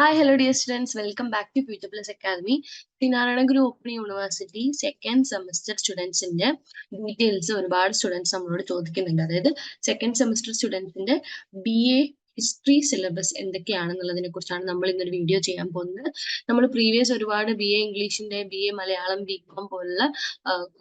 Hi, hello dear students. Welcome back to Future Plus Academy. Sreenarayana Guru open university second semester സ്റ്റുഡൻസിന്റെ details ഒരുപാട് students നമ്മളോട് ചോദിക്കുന്നുണ്ട് അതായത് second semester സ്റ്റുഡൻസിന്റെ B A history syllabus എന്തൊക്കെയാണെന്നുള്ളതിനെ കുറിച്ചാണ് നമ്മൾ ഇന്നൊരു വീഡിയോ ചെയ്യാൻ പോകുന്നത്. നമ്മൾ പ്രീവിയസ് ഒരുപാട് B A ഇംഗ്ലീഷിന്റെ B A Malayalam B com പോലുള്ള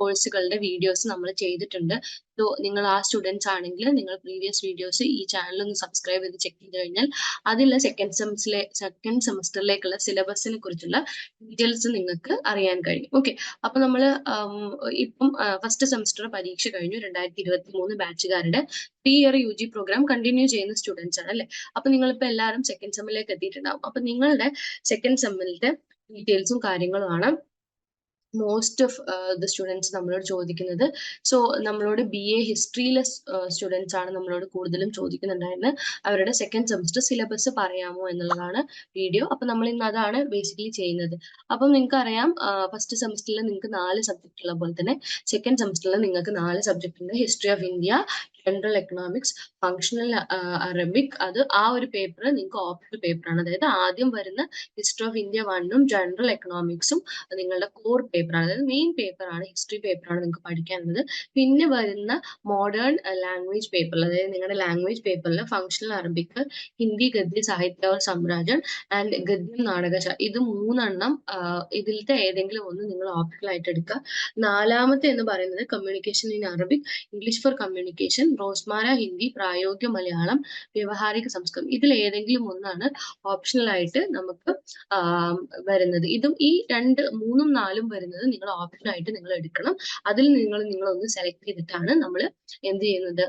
കോഴ്സുകളുടെ വീഡിയോസ് നമ്മൾ ചെയ്തിട്ടുണ്ട്. സോ നിങ്ങൾ ആ സ്റ്റുഡൻസ് ആണെങ്കിൽ നിങ്ങൾ പ്രീവിയസ് വീഡിയോസ് ഈ ചാനൽ ഒന്ന് സബ്സ്ക്രൈബ് ചെയ്ത് ചെക്ക് ചെയ്ത് കഴിഞ്ഞാൽ അതിൽ സെക്കൻഡ് സെമസ്റ്ററിലെ സെക്കൻഡ് സെമസ്റ്ററിലേക്കുള്ള സിലബസിനെ കുറിച്ചുള്ള ഡീറ്റെയിൽസ് നിങ്ങൾക്ക് അറിയാൻ കഴിയും. ഓക്കെ അപ്പൊ നമ്മൾ ഇപ്പം ഫസ്റ്റ് സെമസ്റ്റർ പരീക്ഷ കഴിഞ്ഞു. രണ്ടായിരത്തി ഇരുപത്തി മൂന്ന് ബാച്ചുകാരുടെ three year U G program continue ചെയ്യുന്ന സ്റ്റുഡൻസ് ആണ്. അല്ലെ? അപ്പൊ നിങ്ങളിപ്പോ എല്ലാവരും സെക്കൻഡ് സെമ്മിലേക്ക് എത്തിയിട്ടുണ്ടാവും. അപ്പൊ നിങ്ങളുടെ സെക്കൻഡ് സെമ്മിലത്തെ ഡീറ്റെയിൽസും കാര്യങ്ങളുമാണ് മോസ്റ്റ് ഓഫ് ദ സ്റ്റുഡൻസ് നമ്മളോട് ചോദിക്കുന്നത്. സോ നമ്മളോട് ബി എ ഹിസ്റ്ററിയിലെ സ്റ്റുഡൻസ് ആണ് നമ്മളോട് കൂടുതലും ചോദിക്കുന്നുണ്ടായിരുന്നത്. അവരുടെ സെക്കൻഡ് സെമസ്റ്റർ സിലബസ് പറയാമോ എന്നുള്ളതാണ് വീഡിയോ അപ്പൊ നമ്മൾ ഇന്ന് അതാണ് ബേസിക്കലി ചെയ്യുന്നത്. അപ്പം നിങ്ങൾക്ക് അറിയാം ഫസ്റ്റ് സെമസ്റ്ററിൽ നിങ്ങൾക്ക് നാല് സബ്ജക്റ്റ് ഉള്ള പോലെ തന്നെ സെക്കൻഡ് സെമസ്റ്ററിൽ നിങ്ങൾക്ക് നാല് സബ്ജക്റ്റ് ഉണ്ട്. History of India general economics functional Arabic അത് ആ ഒരു പേപ്പർ നിങ്ങൾക്ക് ഓപ്ഷണൽ പേപ്പറാണ് അതായത് ആദ്യം വരുന്ന ഹിസ്റ്ററി ഓഫ് ഇന്ത്യ വണ്ണും ജനറൽ എക്കണോമിക്സും നിങ്ങളുടെ കോർ പേപ്പറാണ് അതായത് മെയിൻ പേപ്പറാണ് ഹിസ്റ്ററി പേപ്പറാണ് നിങ്ങൾക്ക് പഠിക്കാനുള്ളത് പിന്നെ വരുന്ന മോഡേൺ ലാംഗ്വേജ് പേപ്പറിൽ അതായത് നിങ്ങളുടെ ലാംഗ്വേജ് പേപ്പറിൽ ഫങ്ഷണൽ അറബിക് ഹിന്ദി ഗദ്യ സാഹിത്യ സാമ്രാജ്യം ആൻഡ് ഗദ്യം നാടക ഇത് മൂന്നെണ്ണം ഇതിലത്തെ ഏതെങ്കിലും ഒന്ന് നിങ്ങൾ ഓപ്ഷണൽ ആയിട്ട് എടുക്കുക. നാലാമത്തെ എന്ന് പറയുന്നത് communication in Arabic English for communication റോസ്മാര Hindi പ്രായോഗിക മലയാളം വ്യവഹാരിക സംസ്കൃതം. ഇതിൽ ഏതെങ്കിലും ഒന്നാണ് ഓപ്ഷണൽ ആയിട്ട് നമുക്ക് വരുന്നത്. ഇതും ഈ രണ്ട് മൂന്നും നാലും വരുന്നത് നിങ്ങൾ ഓപ്ഷൻ ആയിട്ട് നിങ്ങൾ എടുക്കണം അതിൽ നിങ്ങൾ നിങ്ങളൊന്ന് സെലക്ട് ചെയ്തിട്ടാണ് നമ്മൾ എന്ത് ചെയ്യുന്നത്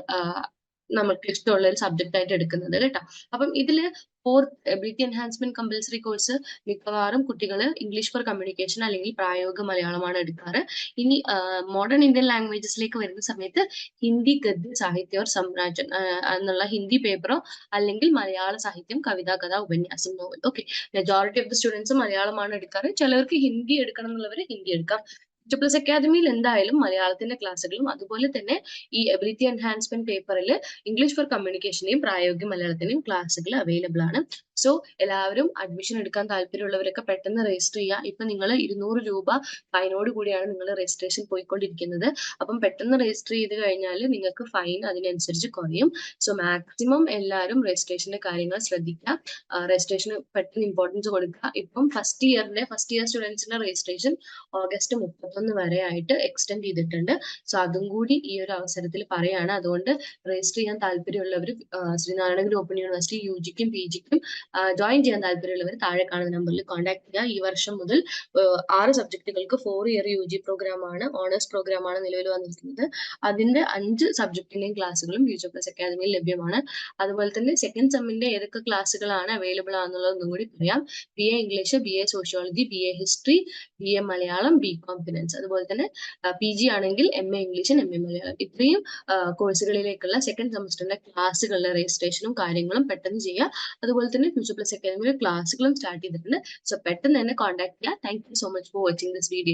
നമുക്ക് ഇഷ്ടമുള്ള ഒരു സബ്ജക്റ്റ് ആയിട്ട് എടുക്കുന്നത് കേട്ടോ. അപ്പം ഇതിൽ fourth ability enhancement compulsory course മിക്കവാറും കുട്ടികൾ ഇംഗ്ലീഷ് ഫോർ കമ്മ്യൂണിക്കേഷൻ അല്ലെങ്കിൽ പ്രായോഗിക മലയാളമാണ് എടുക്കാറ്. ഇനി മോഡേൺ ഇന്ത്യൻ ലാംഗ്വേജസിലേക്ക് വരുന്ന സമയത്ത് ഹിന്ദി ഗദ്യ സാഹിത്യ ഓർ സാമ്രാജ്യം എന്നുള്ള ഹിന്ദി പേപ്പറോ അല്ലെങ്കിൽ മലയാള സാഹിത്യം കവിത കഥ ഉപന്യാസം novel okay majority of the students മലയാളമാണ് എടുക്കാറ്. ചിലർക്ക് ഹിന്ദി എടുക്കണം എന്നുള്ളവർ ഹിന്ദി എടുക്കാം. പ്ലസ് അക്കാദമിയിൽ എന്തായാലും മലയാളത്തിന്റെ ക്ലാസ്സുകളും അതുപോലെ തന്നെ ഈ എബിലിറ്റി എൻഹാൻസ്മെന്റ് പേപ്പറിൽ ഇംഗ്ലീഷ് ഫോർ കമ്മ്യൂണിക്കേഷനെയും പ്രായോഗിക മലയാളത്തിന്റെയും ക്ലാസ്സുകൾ അവൈലബിൾ ആണ്. സോ എല്ലാവരും അഡ്മിഷൻ എടുക്കാൻ താല്പര്യമുള്ളവരൊക്കെ പെട്ടെന്ന് രജിസ്റ്റർ ചെയ്യുക. ഇപ്പൊ നിങ്ങൾ ഇരുന്നൂറ് രൂപ ഫൈനോട് കൂടിയാണ് നിങ്ങൾ രജിസ്ട്രേഷൻ പോയിക്കൊണ്ടിരിക്കുന്നത്. അപ്പം പെട്ടെന്ന് രജിസ്റ്റർ ചെയ്ത് കഴിഞ്ഞാൽ നിങ്ങൾക്ക് ഫൈൻ അതിനനുസരിച്ച് കുറയും. സോ മാക്സിമം എല്ലാവരും രജിസ്ട്രേഷന്റെ കാര്യങ്ങൾ ശ്രദ്ധിക്കുക. രജിസ്ട്രേഷന് പെട്ടെന്ന് ഇമ്പോർട്ടൻസ് കൊടുക്കുക. ഇപ്പം ഫസ്റ്റ് ഇയറിന്റെ ഫസ്റ്റ് ഇയർ സ്റ്റുഡൻസിന്റെ രജിസ്ട്രേഷൻ ഓഗസ്റ്റ് മുപ്പത്തൊന്ന് വരെ ആയിട്ട് എക്സ്റ്റെൻഡ് ചെയ്തിട്ടുണ്ട്. സോ അതും കൂടി ഈ ഒരു അവസരത്തിൽ പറയാണ്. അതുകൊണ്ട് രജിസ്റ്റർ ചെയ്യാൻ താല്പര്യമുള്ളവർ ശ്രീനാരായണ ഓപ്പൺ യൂണിവേഴ്സിറ്റി യു ജിക്കും പി ജിക്കും ജോയിൻ ചെയ്യാൻ താല്പര്യമുള്ളവർ താഴെ കാണുന്ന നമ്പറിൽ കോൺടാക്ട് ചെയ്യുക. ഈ വർഷം മുതൽ ആറ് സബ്ജക്റ്റുകൾക്ക് ഫോർ ഇയർ യു ജി പ്രോഗ്രാമാണ് ഓണേഴ്സ് പ്രോഗ്രാം ആണ് നിലവിൽ വന്നിരിക്കുന്നത്. അതിന്റെ അഞ്ച് സബ്ജക്റ്റിന്റെയും ക്ലാസ്സുകളും ഫ്യൂച്ചർ പ്ലസ് അക്കാദമിയിൽ ലഭ്യമാണ്. അതുപോലെ തന്നെ സെക്കൻഡ് സെമ്മിന്റെ ഏതൊക്കെ ക്ലാസ്സുകളാണ് അവൈലബിൾ ആണെന്നുള്ളതൊന്നും കൂടി പറയാം. B A English B A sociology B A history B A Malayalam B com finance അതുപോലെ തന്നെ പി ജി ആണെങ്കിൽ എം എ ഇംഗ്ലീഷും എം എ മലയാളം ഇത്രയും കോഴ്സുകളിലേക്കുള്ള സെക്കൻഡ് സെമസ്റ്ററിന്റെ ക്ലാസ്സുകളുടെ രജിസ്ട്രേഷനും കാര്യങ്ങളും പെട്ടെന്ന് ചെയ്യുക. അതുപോലെ തന്നെ ഫ്യൂച്ചർ പ്ലസ് അക്കാദമിയുടെ ക്ലാസ്സുകളും സ്റ്റാർട്ട് ചെയ്തിട്ടുണ്ട്. സോ പെട്ടെന്ന് തന്നെ കോൺടാക്ട് ചെയ്യുക thank you so much for watching this video